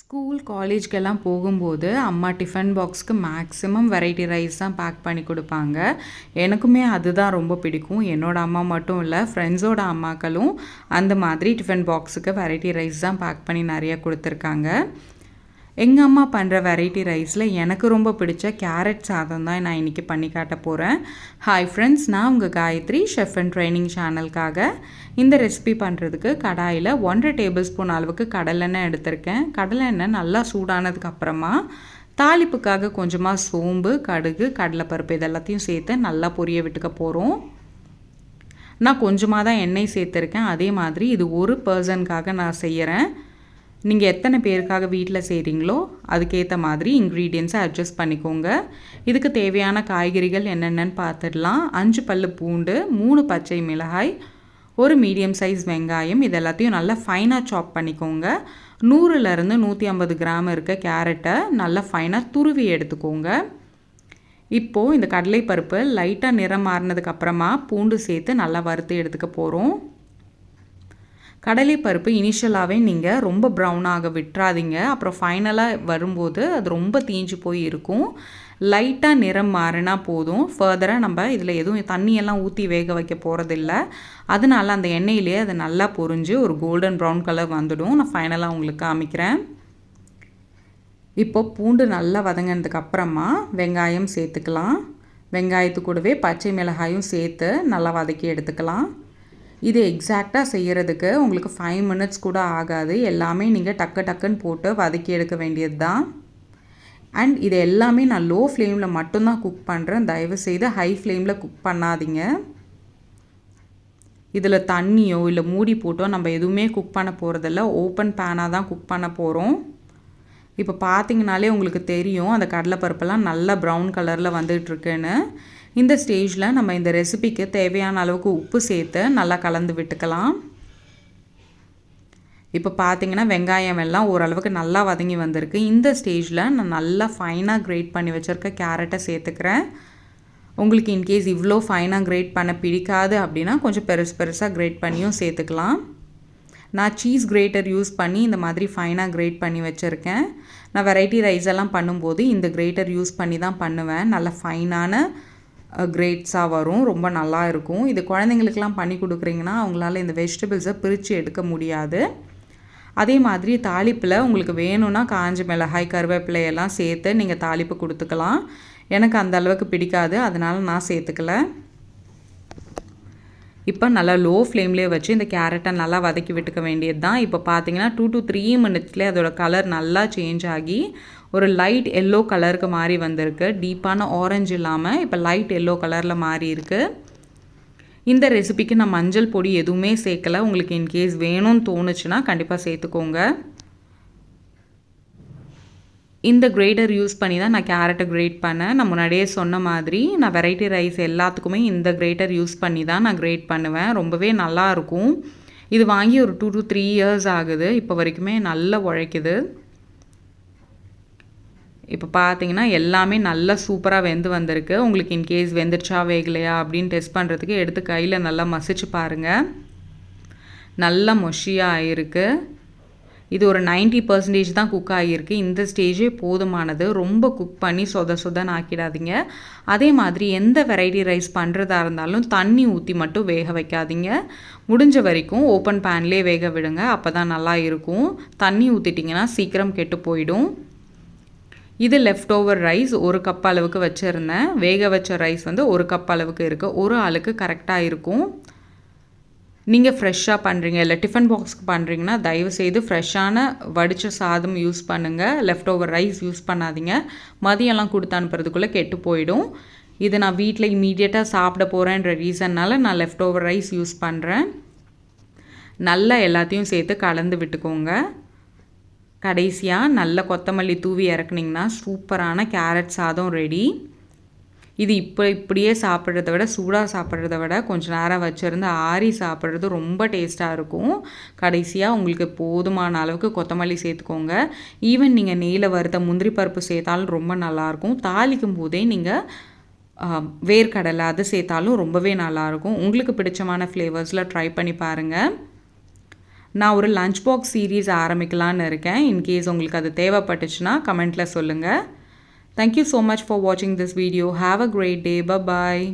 School காலேஜ்க்கெல்லாம் போகும்போது அம்மா tiffin பாக்ஸ்க்கு மேக்ஸிமம் வெரைட்டி ரைஸ் தான் பேக் பண்ணி கொடுப்பாங்க. எனக்குமே அதுதான் ரொம்ப பிடிக்கும். என்னோடய அம்மா மட்டும் இல்லை ஃப்ரெண்ட்ஸோட அம்மாக்களும் அந்த மாதிரி டிஃபன் பாக்ஸுக்கு வெரைட்டி ரைஸ் தான் பேக் பண்ணி நிறைய கொடுத்துருக்காங்க. எங்கள் அம்மா பண்ணுற வெரைட்டி ரைஸில் எனக்கு ரொம்ப பிடிச்ச கேரட் சாதம் தான் நான் இன்றைக்கி பண்ணி காட்ட போகிறேன் ஹாய் ஃப்ரெண்ட்ஸ் நான் உங்கள் காயத்ரி ஷெஃப் அண்ட் ட்ரைனிங் சேனலுக்காக இந்த ரெசிபி பண்ணுறதுக்கு கடாயில் ஒன்றரை டேபிள் ஸ்பூன் அளவுக்கு கடலெண்ணெய் எடுத்திருக்கேன். கடலெண்ணெய் நல்லா சூடானதுக்கு அப்புறமா தாளிப்புக்காக கொஞ்சமாக சோம்பு கடுகு கடலைப்பருப்பு இதெல்லாத்தையும் சேர்த்து நல்லா பொரிய விட்டுக்க போகிறோம் நான் கொஞ்சமாக தான் எண்ணெய் சேர்த்துருக்கேன். அதே மாதிரி இது ஒரு பர்சனுக்காக நான் செய்கிறேன் நீங்கள் எத்தனை பேருக்காக வீட்டில் செய்கிறீங்களோ அதுக்கேற்ற மாதிரி இன்க்ரீடியன்ஸை அட்ஜஸ்ட் பண்ணிக்கோங்க. இதுக்கு தேவையான காய்கறிகள் என்னென்னு பார்த்துடலாம் அஞ்சு பல் பூண்டு மூணு பச்சை மிளகாய் ஒரு மீடியம் சைஸ் வெங்காயம் இது எல்லாத்தையும் நல்லா ஃபைனாக சாப் பண்ணிக்கோங்க. நூறுலேருந்து நூற்றி ஐம்பது கிராம் இருக்க கேரட்டை நல்லா ஃபைனாக துருவி எடுத்துக்கோங்க. இப்போது இந்த கடலைப்பருப்பு லைட்டாக நிறம் மாறினதுக்கப்புறமா பூண்டு சேர்த்து நல்லா வறுத்து எடுத்துக்க போகிறோம் கடலைப்பருப்பு இனிஷியலாகவே நீங்கள் ரொம்ப ப்ரௌனாக விட்டுறாதீங்க. அப்புறம் ஃபைனலாக வரும்போது அது ரொம்ப தீஞ்சு போய் இருக்கும். லைட்டாக நிறம் மாறினா போதும். ஃபர்தராக நம்ம இதில் எதுவும் தண்ணியெல்லாம் ஊற்றி வேக வைக்க போகிறதில்ல அதனால அந்த எண்ணெயிலே அது நல்லா பொரிஞ்சு ஒரு கோல்டன் ப்ரௌன் கலர் வந்துடும். நான் ஃபைனலாக உங்களுக்கு காமிக்கிறேன். இப்போ பூண்டு நல்லா வதங்கினதுக்கு அப்புறமா வெங்காயம் சேர்த்துக்கலாம். வெங்காயத்து கூடவே பச்சை மிளகாயும் சேர்த்து நல்லா வதக்கி எடுத்துக்கலாம். இது எக்ஸாக்டாக செய்கிறதுக்கு உங்களுக்கு ஃபைவ் மினிட்ஸ் கூட ஆகாது. எல்லாமே நீங்கள் டக்கு டக்குன்னு போட்டு வதக்கி எடுக்க வேண்டியது தான் அண்ட் இது எல்லாமே நான் லோ ஃப்ளேமில் மட்டும்தான் குக் பண்ணுறேன் தயவு செய்து ஹை ஃப்ளேமில் குக் பண்ணாதீங்க. இதில் தண்ணியோ இல்லை மூடி போட்டோ நம்ம எதுவுமே குக் பண்ண போகிறதில்ல ஓப்பன் பேனாக தான் குக் பண்ண போகிறோம் இப்போ பார்த்தீங்கனாலே உங்களுக்கு தெரியும் அந்த கடலைப்பருப்பெல்லாம் நல்லா ப்ரௌன் கலரில் வந்துகிட்ருக்குன்னு இந்த ஸ்டேஜில் நம்ம இந்த ரெசிபிக்கு தேவையான அளவுக்கு உப்பு சேர்த்து நல்லா கலந்து விட்டுக்கலாம். இப்போ பார்த்தீங்கன்னா வெங்காயம் எல்லாம் ஓரளவுக்கு நல்லா வதங்கி வந்திருக்கு. இந்த ஸ்டேஜில் நான் நல்லா ஃபைனாக கிரேட் பண்ணி வச்சுருக்க கேரட்டை சேர்த்துக்கிறேன். உங்களுக்கு இன்கேஸ் இவ்வளோ ஃபைனாக கிரேட் பண்ண பிடிக்காது அப்படின்னா கொஞ்சம் பெருசு பெருசாக கிரேட் பண்ணியும் சேர்த்துக்கலாம். நான் சீஸ் கிரேட்டர் யூஸ் பண்ணி இந்த மாதிரி ஃபைனாக கிரேட் பண்ணி வச்சுருக்கேன். நான் வெரைட்டி ரைஸ் எல்லாம் பண்ணும்போது இந்த கிரேட்டர் யூஸ் பண்ணி தான் பண்ணுவேன். நல்ல ஃபைனான கிரேட்ஸாக வரும். ரொம்ப நல்லா இருக்கும். இது குழந்தைங்களுக்கெலாம் பண்ணி கொடுக்குறீங்கன்னா அவங்களால இந்த வெஜிடபிள்ஸை பிரித்து எடுக்க முடியாது. அதே மாதிரி தாளிப்பில் உங்களுக்கு வேணும்னா காஞ்ச மிளகாய் கருவேப்பிலை எல்லாம் சேர்த்து நீங்கள் தாளிப்பு கொடுத்துக்கலாம். எனக்கு அந்த அளவுக்கு பிடிக்காது. அதனால் நான் சேர்த்துக்கல. இப்போ நல்லா லோ ஃப்ளேம்லேயே வச்சு இந்த கேரட்டை நல்லா வதக்கி விட்டுக்க வேண்டியது தான் இப்போ பார்த்தீங்கன்னா டூ டு த்ரீ மினிட்ஸ்லேயே அதோடய கலர் நல்லா சேஞ்ச் ஆகி ஒரு லைட் எல்லோ கலருக்கு மாறி வந்திருக்கு. டீப்பான ஆரஞ்சு இல்லாமல் இப்போ லைட் எல்லோ கலரில் மாறி இருக்குது இந்த ரெசிபிக்கு நான் மஞ்சள் பொடி எதுவுமே சேர்க்கலை. உங்களுக்கு இன்கேஸ் வேணும்னு தோணுச்சுன்னா கண்டிப்பாக சேர்த்துக்கோங்க. இந்த கிரேடர் யூஸ் பண்ணி தான் நான் கேரட்டை கிரேட் பண்ணேன். நான் முன்னாடியே சொன்ன மாதிரி நான் வெரைட்டி ரைஸ் எல்லாத்துக்குமே இந்த கிரேட்டர் யூஸ் பண்ணி தான் நான் கிரேட் பண்ணுவேன். ரொம்பவே நல்லாயிருக்கும் இது வாங்கி ஒரு டூ டு த்ரீ இயர்ஸ் ஆகுது. இப்போ வரைக்குமே நல்லா உழைக்குது. இப்போ பார்த்தீங்கன்னா எல்லாமே நல்லா சூப்பராக வெந்து வந்திருக்கு. உங்களுக்கு இன்கேஸ் வெந்துருச்சா வேகலையா அப்படின்னு டெஸ்ட் பண்ணுறதுக்கு எடுத்து கையில் நல்லா மசிச்சு பாருங்கள் நல்லா மொஷியாக ஆகிருக்கு இது ஒரு நைன்ட்டி பர்சன்டேஜ் தான் குக் ஆகியிருக்கு இந்த ஸ்டேஜே போதுமானது. ரொம்ப குக் பண்ணி சொத சொதன்னு ஆக்கிடாதீங்க. அதே மாதிரி எந்த வெரைட்டி ரைஸ் பண்ணுறதா இருந்தாலும் தண்ணி ஊற்றி மட்டும் வேக வைக்காதீங்க. முடிஞ்ச வரைக்கும் ஓப்பன் பேன்லேயே வேக விடுங்க. அப்போ தான் நல்லா இருக்கும். தண்ணி ஊற்றிட்டிங்கன்னா சீக்கிரம் கெட்டு போயிடும். இது லெஃப்ட் ஓவர் ரைஸ் ஒரு கப் அளவுக்கு வச்சுருந்தேன். வேக வச்ச ரைஸ் வந்து ஒரு கப் அளவுக்கு இருக்குது ஒரு ஆளுக்கு கரெக்டாக இருக்கும். நீங்கள் ஃப்ரெஷ்ஷாக பண்ணுறீங்க இல்லை டிஃபன் பாக்ஸ்க்கு பண்ணுறீங்கன்னா தயவுசெய்து ஃப்ரெஷ்ஷான வடித்த சாதம் யூஸ் பண்ணுங்கள் லெஃப்ட் ஓவர் ரைஸ் யூஸ் பண்ணாதீங்க மதியம்லாம் கொடுத்து அனுப்புறதுக்குள்ளே கெட்டு போயிடும். இது நான் வீட்டில் இமீடியட்டாக சாப்பிட போகிறேன்ற ரீசன்னால் நான் லெஃப்ட் ஓவர் ரைஸ் யூஸ் பண்ணுறேன் நல்லா எல்லாத்தையும் சேர்த்து கலந்து விட்டுக்கோங்க. கடைசியாக நல்ல கொத்தமல்லி தூவி இறக்குனிங்கன்னா சூப்பரான கேரட் சாதம் ரெடி இது இப்போ இப்படியே சாப்பிட்றத விட சூடாக சாப்பிட்றத விட கொஞ்சம் நேரம் வச்சுருந்து ஆறி சாப்பிட்றது ரொம்ப டேஸ்ட்டாக இருக்கும். கடைசியாக உங்களுக்கு போதுமான அளவுக்கு கொத்தமல்லி சேர்த்துக்கோங்க. ஈவன் நீங்கள் நெய்யில் வறுத்த முந்திரி பருப்பு சேர்த்தாலும் ரொம்ப நல்லாயிருக்கும் தாளிக்கும் போதே நீங்கள் வேர்க்கடலை அது சேர்த்தாலும் ரொம்பவே நல்லாயிருக்கும் உங்களுக்கு பிடிச்சமான ஃப்ளேவர்ஸில் ட்ரை பண்ணி பாருங்கள் நான் ஒரு லஞ்ச் பாக்ஸ் சீரீஸ் ஆரம்பிக்கலான்னு இருக்கேன் இன்கேஸ் உங்களுக்கு அது தேவைப்பட்டுச்சுன்னா கமெண்ட்டில் சொல்லுங்கள் thank you so much for வாட்சிங் this video have a great day bye